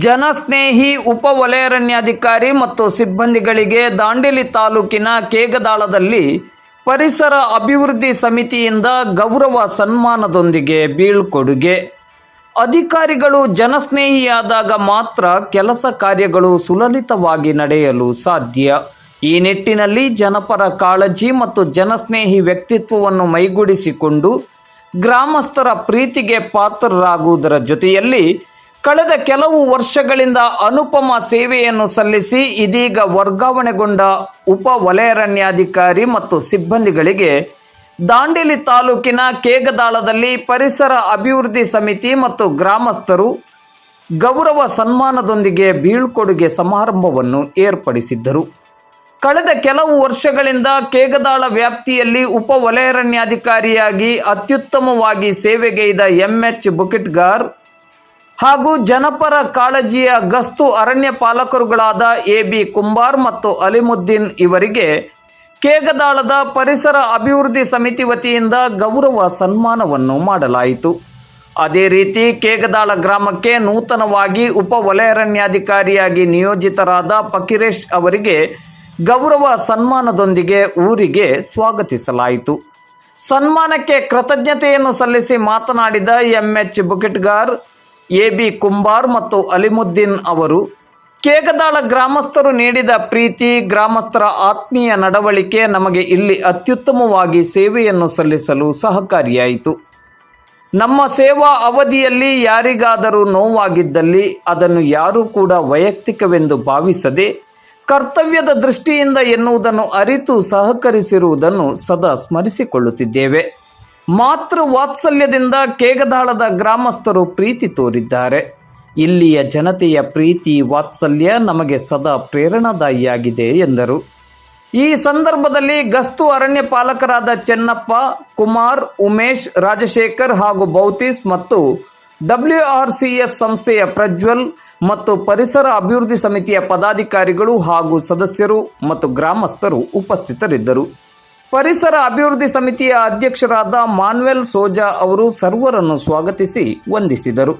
ಜನಸ್ನೇಹಿ ಉಪ ವಲಯಾರಣ್ಯಾಧಿಕಾರಿ ಮತ್ತು ಸಿಬ್ಬಂದಿಗಳಿಗೆ ದಾಂಡೇಲಿ ತಾಲೂಕಿನ ಕೇಗದಾಳದಲ್ಲಿ ಪರಿಸರ ಅಭಿವೃದ್ಧಿ ಸಮಿತಿಯಿಂದ ಗೌರವ ಸನ್ಮಾನದೊಂದಿಗೆ ಬೀಳ್ಕೊಡುಗೆ. ಅಧಿಕಾರಿಗಳು ಜನಸ್ನೇಹಿಯಾದಾಗ ಮಾತ್ರ ಕೆಲಸ ಕಾರ್ಯಗಳು ಸುಲಲಿತವಾಗಿ ನಡೆಯಲು ಸಾಧ್ಯ. ಈ ನಿಟ್ಟಿನಲ್ಲಿ ಜನಪರ ಕಾಳಜಿ ಮತ್ತು ಜನಸ್ನೇಹಿ ವ್ಯಕ್ತಿತ್ವವನ್ನು ಮೈಗೂಡಿಸಿಕೊಂಡು ಗ್ರಾಮಸ್ಥರ ಪ್ರೀತಿಗೆ ಪಾತ್ರರಾಗುವುದರ ಜೊತೆಯಲ್ಲಿ ಕಳೆದ ಕೆಲವು ವರ್ಷಗಳಿಂದ ಅನುಪಮ ಸೇವೆಯನ್ನು ಸಲ್ಲಿಸಿ ಇದೀಗ ವರ್ಗಾವಣೆಗೊಂಡ ಉಪ ವಲಯರಣ್ಯಾಧಿಕಾರಿ ಮತ್ತು ಸಿಬ್ಬಂದಿಗಳಿಗೆ ದಾಂಡೇಲಿ ತಾಲೂಕಿನ ಕೇಗದಾಳದಲ್ಲಿ ಪರಿಸರ ಅಭಿವೃದ್ಧಿ ಸಮಿತಿ ಮತ್ತು ಗ್ರಾಮಸ್ಥರು ಗೌರವ ಸನ್ಮಾನದೊಂದಿಗೆ ಬೀಳ್ಕೊಡುಗೆ ಸಮಾರಂಭವನ್ನು ಏರ್ಪಡಿಸಿದ್ದರು. ಕಳೆದ ಕೆಲವು ವರ್ಷಗಳಿಂದ ಕೇಗದಾಳ ವ್ಯಾಪ್ತಿಯಲ್ಲಿ ಉಪ ವಲಯರಣ್ಯಾಧಿಕಾರಿಯಾಗಿ ಅತ್ಯುತ್ತಮವಾಗಿ ಸೇವೆಗೈದ ಎಂಎಚ್ ಬುಕಿಟ್ಗಾರ್ ಹಾಗೂ ಜನಪರ ಕಾಳಜಿಯ ಗಸ್ತು ಅರಣ್ಯ ಪಾಲಕರುಗಳಾದ ಎ ಬಿ ಕುಂಬಾರ್ ಮತ್ತು ಅಲಿಮುದ್ದೀನ್ ಇವರಿಗೆ ಕೇಗದಾಳದ ಪರಿಸರ ಅಭಿವೃದ್ಧಿ ಸಮಿತಿ ವತಿಯಿಂದ ಗೌರವ ಸನ್ಮಾನವನ್ನು ಮಾಡಲಾಯಿತು. ಅದೇ ರೀತಿ ಕೇಗದಾಳ ಗ್ರಾಮಕ್ಕೆ ನೂತನವಾಗಿ ಉಪ ವಲಯರಣ್ಯಾಧಿಕಾರಿಯಾಗಿ ನಿಯೋಜಿತರಾದ ಪಕಿರೇಶ್ ಅವರಿಗೆ ಗೌರವ ಸನ್ಮಾನದೊಂದಿಗೆ ಊರಿಗೆ ಸ್ವಾಗತಿಸಲಾಯಿತು. ಸನ್ಮಾನಕ್ಕೆ ಕೃತಜ್ಞತೆಯನ್ನು ಸಲ್ಲಿಸಿ ಮಾತನಾಡಿದ M H Bukitgar A B Kumbar ಮತ್ತು ಅಲಿಮುದ್ದೀನ್ ಅವರು ಕೇಗದಾಳ ಗ್ರಾಮಸ್ಥರು ನೀಡಿದ ಪ್ರೀತಿ, ಗ್ರಾಮಸ್ಥರ ಆತ್ಮೀಯ ನಡವಳಿಕೆ ನಮಗೆ ಇಲ್ಲಿ ಅತ್ಯುತ್ತಮವಾಗಿ ಸೇವೆಯನ್ನು ಸಲ್ಲಿಸಲು ಸಹಕಾರಿಯಾಯಿತು. ನಮ್ಮ ಸೇವಾ ಅವಧಿಯಲ್ಲಿ ಯಾರಿಗಾದರೂ ನೋವಾಗಿದ್ದಲ್ಲಿ ಅದನ್ನು ಯಾರೂ ಕೂಡ ವೈಯಕ್ತಿಕವೆಂದು ಭಾವಿಸದೆ ಕರ್ತವ್ಯದ ದೃಷ್ಟಿಯಿಂದ ಎನ್ನುವುದನ್ನು ಅರಿತು ಸಹಕರಿಸಿರುವುದನ್ನು ಸದಾ ಸ್ಮರಿಸಿಕೊಳ್ಳುತ್ತಿದ್ದೇವೆ. ಮಾತೃ ವಾತ್ಸಲ್ಯದಿಂದ ಕೇಗದಾಳದ ಗ್ರಾಮಸ್ಥರು ಪ್ರೀತಿ ತೋರಿದ್ದಾರೆ. ಇಲ್ಲಿಯ ಜನತೆಯ ಪ್ರೀತಿ ವಾತ್ಸಲ್ಯ ನಮಗೆ ಸದಾ ಪ್ರೇರಣಾದಾಯಿಯಾಗಿದೆ ಎಂದರು. ಈ ಸಂದರ್ಭದಲ್ಲಿ ಗಸ್ತು ಅರಣ್ಯ ಪಾಲಕರಾದ ಚೆನ್ನಪ್ಪ, ಕುಮಾರ್, ಉಮೇಶ್, ರಾಜಶೇಖರ್ ಹಾಗೂ ಬೌತೀಸ್ ಮತ್ತು ಡಬ್ಲ್ಯೂಆರ್ಸಿಎಸ್ ಸಂಸ್ಥೆಯ ಪ್ರಜ್ವಲ್ ಮತ್ತು ಪರಿಸರ ಅಭಿವೃದ್ಧಿ ಸಮಿತಿಯ ಪದಾಧಿಕಾರಿಗಳು ಹಾಗೂ ಸದಸ್ಯರು ಮತ್ತು ಗ್ರಾಮಸ್ಥರು ಉಪಸ್ಥಿತರಿದ್ದರು. ಪರಿಸರ ಅಭಿವೃದ್ಧಿ ಸಮಿತಿಯ ಅಧ್ಯಕ್ಷರಾದ ಮಾನ್ವೆಲ್ ಸೋಜಾ ಅವರು ಸರ್ವರನ್ನು ಸ್ವಾಗತಿಸಿ ವಂದಿಸಿದರು.